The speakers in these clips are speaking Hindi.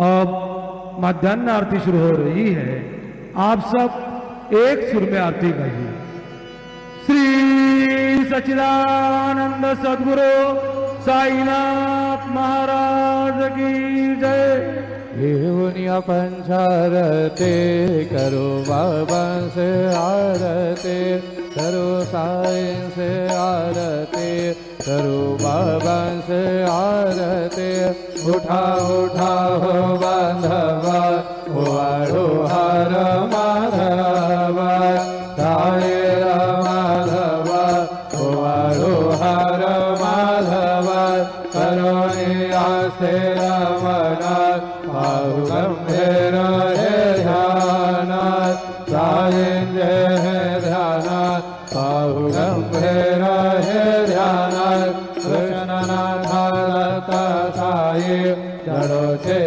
अब मध्यान्ह आरती शुरू हो रही है। आप सब एक सुर में आरती गाइए। श्री सचिदानंद सदगुरु साईनाथ महाराज की जय। देवनिया पंचारते करो बाबा से आरते, करो साईं से आरते, करो बाबा से आरते। ઉઠાવ ઉઠાવ, બાંધવા વાળો હાર માધવા, તારે માધવા વાળો હાર માધવા કરો ને આસે રમના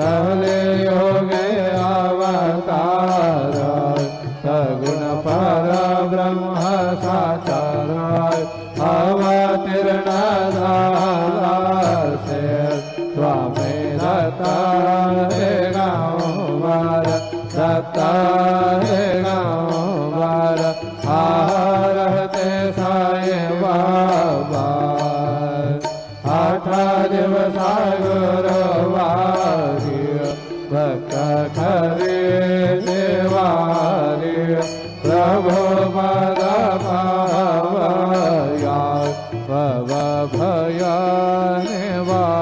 Kale वा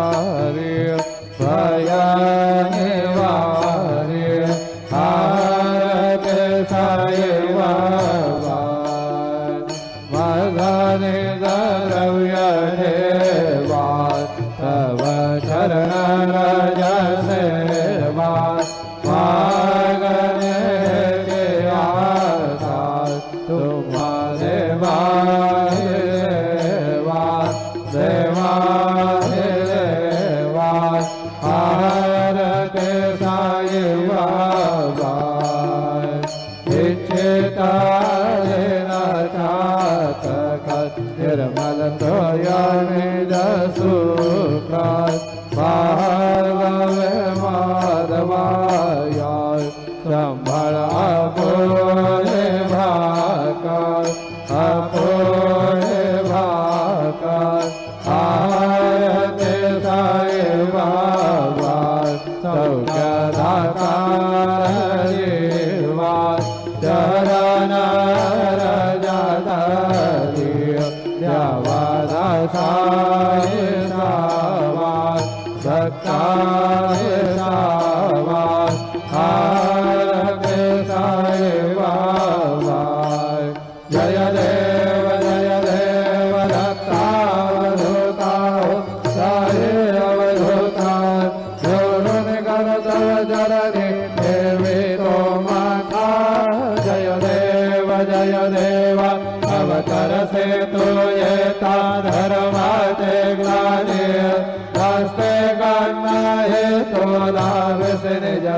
रसो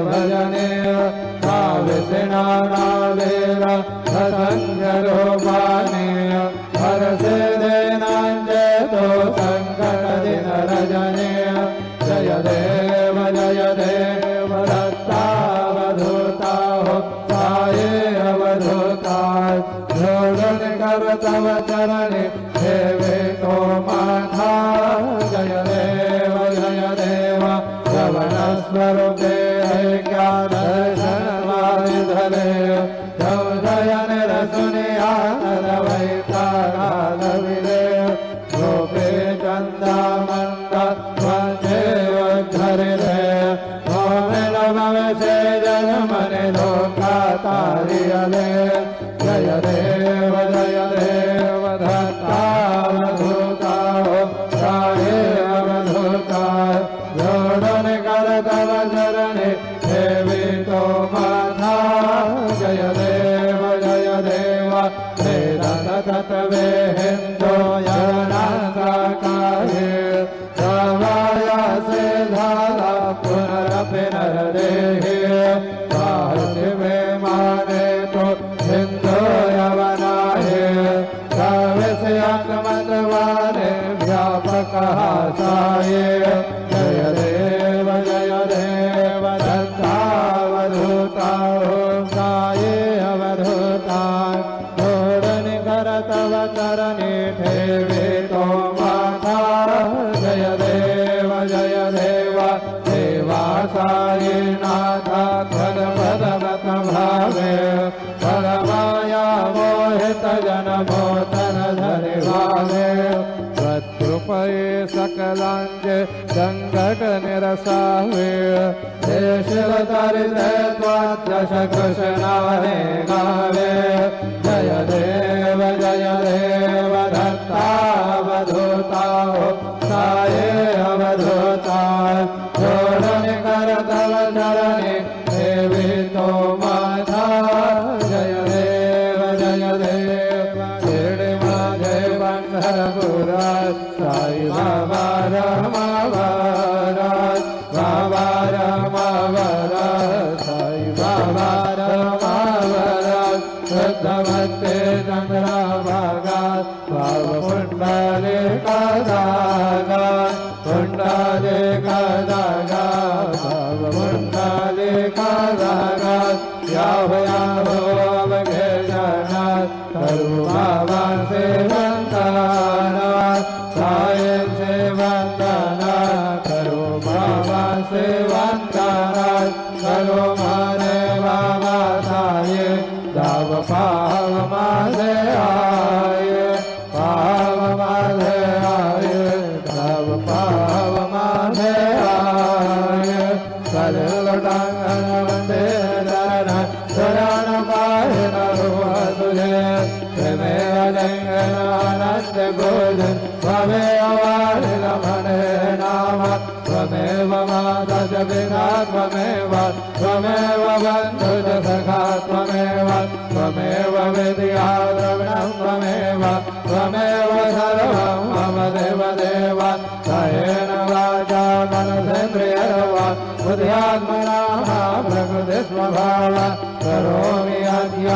भजने से ससञ्जरो माने हरसे देनाञ्जतो सङ्कटदिनरजने जय देव जय देव दत्तावधूता हो साये अवधूताय जोदनकर तव चरणे देवे को माथा जय देव जय देव गवनस्वरूपे मेरा न दवे हिन्दोय परमाया मोहित जन मोहितजन मोतनधरि भावे त्वत्कृपये सकलाञ्ज सङ्कटनिरसावे देशवतरिते त्वाद्दशकृष्णाहे गावे जय देव जय देव धत्तावधूताहो साये अवधू त्वमेव बन्धुज सखा त्वमेव त्वमेव विद्या द्रविणं त्वमेव त्वमेव सर्वं मम देवदेव। सयेन वाचा मनसेन्द्रियर्व, बुद्ध्यात्मना प्रकृतिस्वभाव करोमि अद्य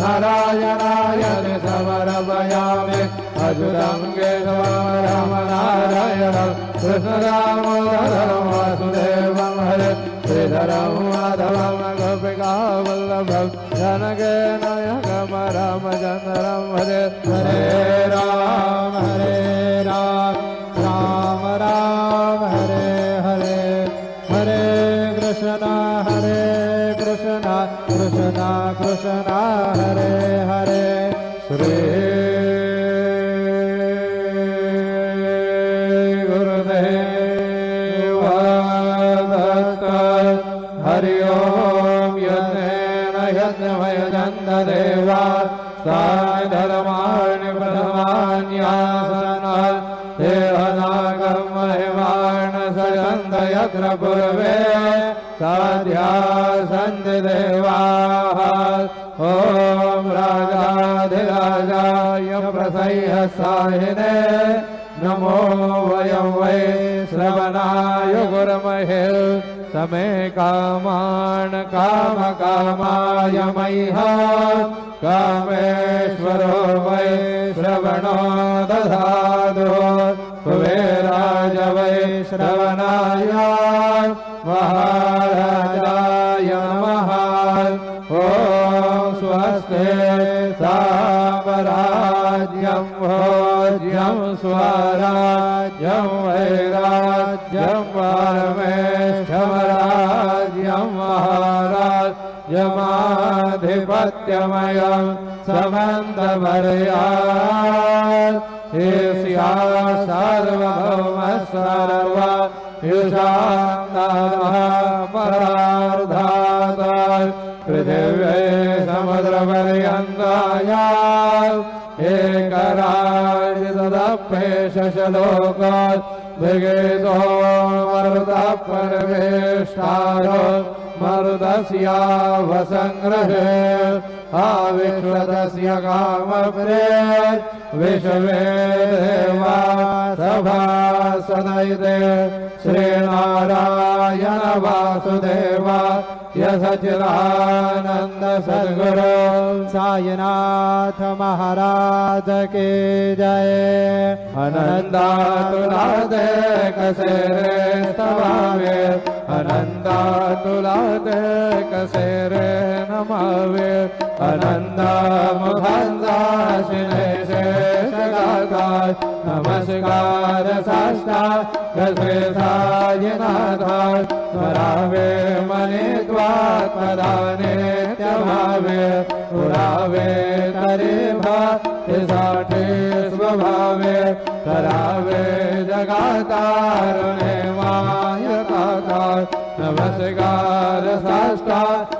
नारायणाय समर्पयामि। अजुरङ्गे राम नारायणं कृष्णराम म गावल्लभ जनगनय गमगरम हरे हरे राम हरे राम राम राम हरे हरे हरे कृष्ण हरे कृष्ण कृष्ण कृष्ण हरे हरे श्री प्रथमान्यासनात् देहनागं महिमान् सजन्तयत्र पूर्वे साध्या सन्ति देवाः ॐ प्रसह्य साहिने, नमो वयं वै श्रवणाय गुरमहे। समे कामान् कामकामाय मह्यः कामेश्वरो वै श्रवणो दधातु। कुबेराज वै श्रवणाय महाराजाय नमः। ॐ स्वस्ते सामराज्यं भोज्यं स्वराज्यं वैराज्यं परमेष्ठमराज्यं महाराज्यमाधिपत्यमयं समन्तमर्यात् ईर्ष्या सार्वभौम सर्व युषान्तापरार्धात् पृथिव्यै समुद्रपर्यन्ताय एकराजितदप्येशलोकात् भृगेतो मरुतः परमेष्ठारो मरुदस्यावसङ्ग्रहे आविश्वतस्य कामप्रे विश्वे देवा सभासदैते श्रीनारायण वासुदेव यसचिदानन्द सद्गुरु साईनाथ महाराज के जय। अनन्ता तुला दे कसे रे स्तवावे अनन्ता तुला दे कसे रे नमावे शिलेश नमस्कार साष्ट्राय नारा वे मणि द्वा पुरावे ने जावे स्वभावे करावे जगातारुणे जगाणे वाय नमस्कार साष्टा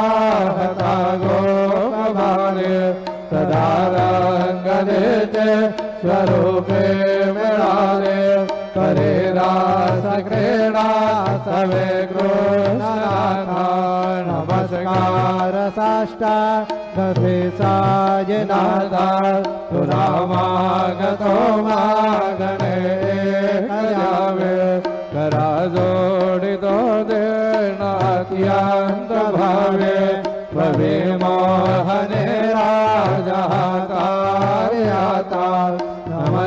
स्वरूपे मेरा ले तरे दा सवे गो नमस्कार साष्टा कवि सामानतो गणे तरा जोडितो देना भवे प्रवि हरे राजा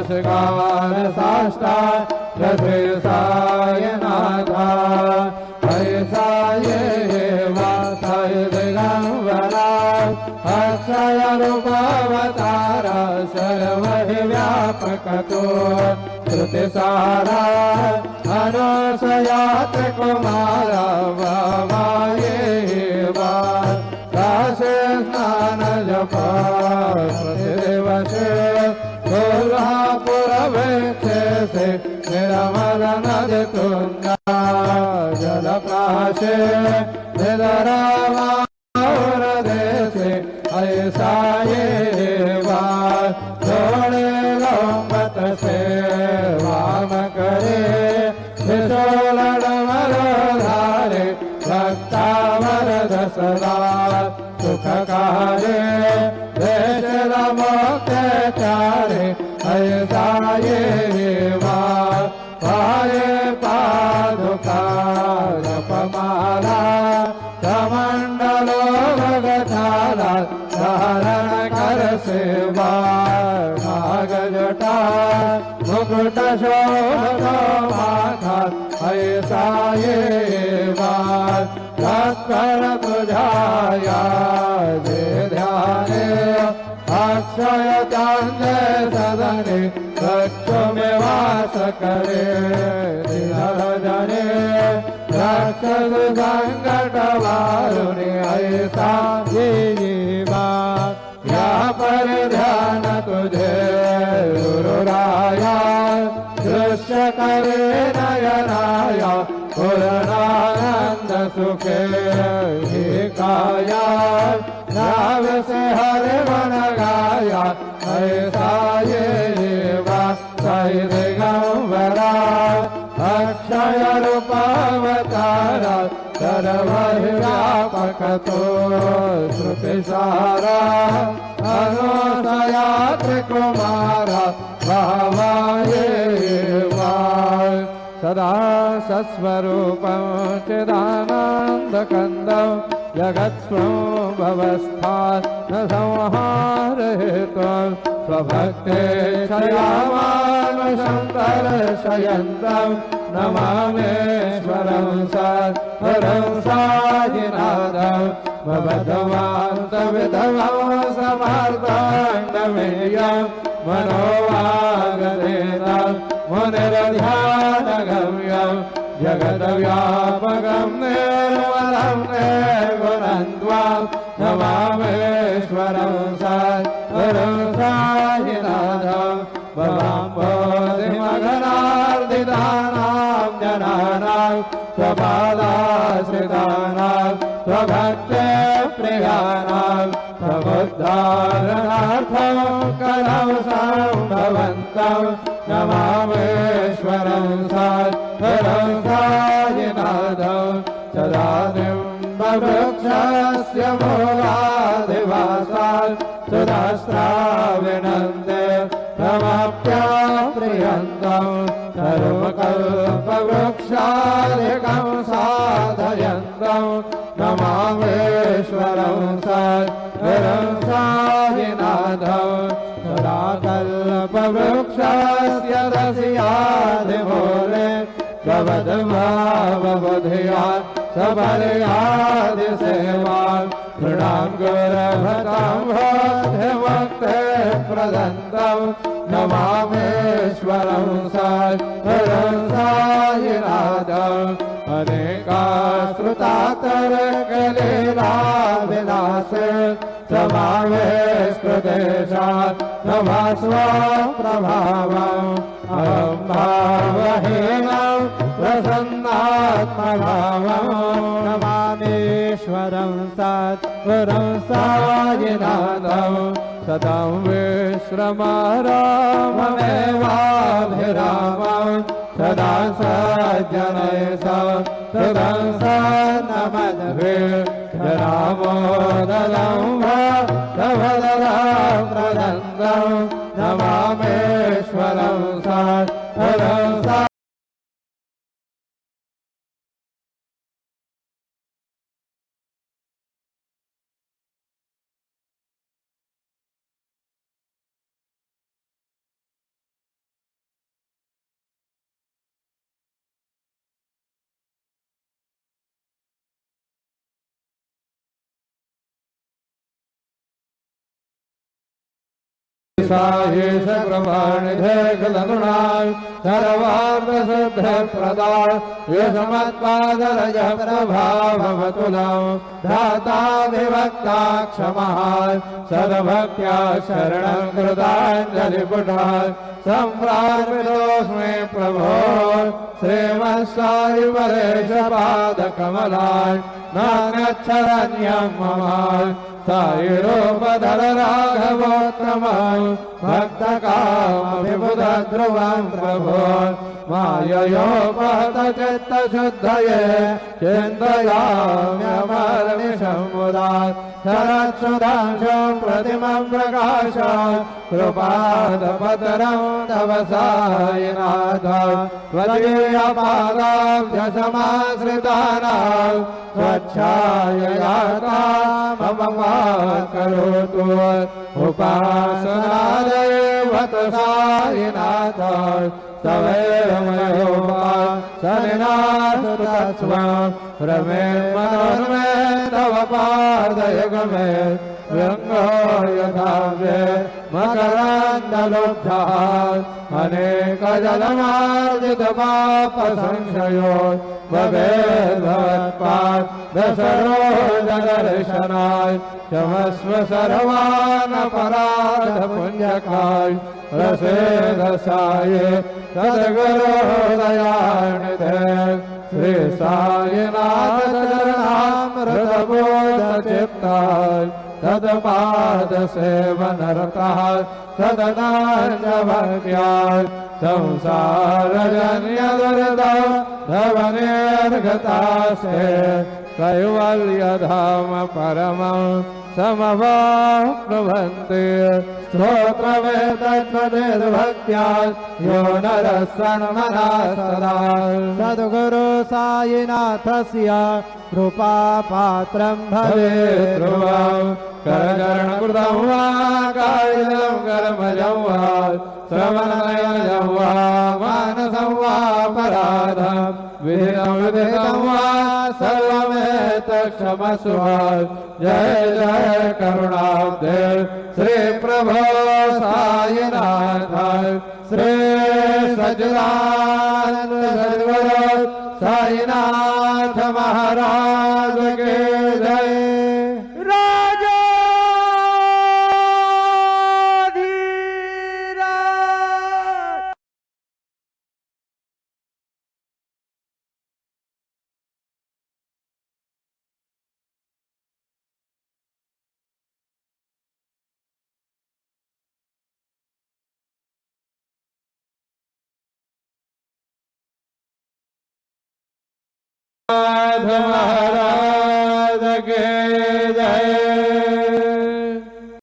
साष्टा गसे सायनाथा ऐसा ये वासाय दिगंबरा अक्षय रूपावतार सर्व व्यापक तो श्रुति सारा अनुसयात कुमारा बाबा ये बा काशे स्नान से मेरा मरण निरमल जल तुंगा मुकुट ऐसा ये बात तत्पर तुझाया जे ध्याने अक्षय चांदे सदने कच्छ में वास करे जने राक्षस संकट वारुणी ऐसा ये बात या पर ध्यान तुझे। गुरुराया दृश्य करे नयनाया पूर्णानंद सुखे काया से हरे मन गाया ऐसा ये वाई अक्षय रूपावतारा सर्वव्यापक तो श्रुति सारा कुमारामायवा सदा सस्वरूपं चिदानन्दकन्दं जगत्स्वं भवस्था न संहारयित्वं स्वभक्ते शामान नमामेश्वरं सद्वरं साजिनादं भवद्वान्तविधवं समर्थाण्डमेयं मनोवागदेन मुनिरध्यानगम्यं जगद्व्यापकं निर्मलं निर्गुणन्त्वां नमामेश्वरं सद्वरं साजिनाथं भवाम्बोधिमगनार्दितानां जनानां स्वपादाश्रितानां स्वभक्ते प्रियाणां समुद्धारणार्थं करं सम्भवन्तं नमामेश्वरं सद्वरं साजिनाथं सदादिं वृक्षस्य मूलाधिवासात् सुधास्त्राविनन्दे रमाप्याप्रियन्तं कल्पवृक्षादिकं वृक्षाधिकं साधयन्तौ न मामेश्वरं कल्पवृक्षस्य पवृक्षास्य प्रवदमावबुधया सबलयादिसेवान् भव सेवा प्रदन्तम् नमामेश्वरं सत् परं सायि रादौ अरेका श्रुता तरकलेलाविदास समावेशकृते सत् नभा प्रभावहिनौ नमामेश्वरं सत् परं सतं विश्रमाराममेवाभिरामं सदा सज्जनय सदं सन्नमद्भे रामोदलं भवदलं प्रदन्तं नमामेश्वरं सत्वरं सा सायेश प्रमाणिधे कलनुणाय सर्वार्थसिद्धिप्रदा युष्मत्पादरज प्रभावतुलौ धाता विभक्ता क्षमः सद्भक्त्या शरणं कृताञ्जलिपुटः सम्प्रार्पितोऽस्मि प्रभो श्रीमत्सायुपरेशपादकमलाय नान्यच्छरण्यं मम सायुरोपधर राघवोत्तमं भक्तकामभिबुधध्रुवं प्रभो माययोपहत चित्तशुद्धये चिन्तयाम्यमर्निशमुदा शरत्सुधांशो प्रतिमं प्रकाश कृपादपतरं तव सायनाथ त्वदीयपादाब्जसमाश्रितानां स्वच्छाययाता मम मा करोतु उपासनादेवत सायनाथ तवेरमयोपा रमे मनोरमे तव पादयगमे रङ्गो यथा वे मकरान्दलुब्धः अनेकजलमार्जितपापसंशयो भवेद्भवत्पात् दशरोजदर्शनाय क्षमस्व सर्वानपराधपुञ्जकाय रसेदसाये सद्गुरोदयानिधे श्री सायनाथ चरणामृतबोधचित्ताय तदपादसेवनरतः सदनाञ्जभक्त्याय संसारजन्यदुर्द धवनेर्गतासे कैवल्यधाम परमं समवाप्नुवन्ति स्तोत्रमेतत्त्वनिर्भक्त्या यो नरः सन्मनः सदा सद्गुरु सायिनाथस्य कृपापात्रं भवे। भवेत् करकर्णकृतं वा कायं कर्मजं वा श्रवणनयनं वा मानसं वा पराधं। विहितं विदितं वा सर्वमेतत्क्षमस्व जय जय करुणा देव श्री करुणाब्धे साय नाथ श्री साई साईनाथ। महाराज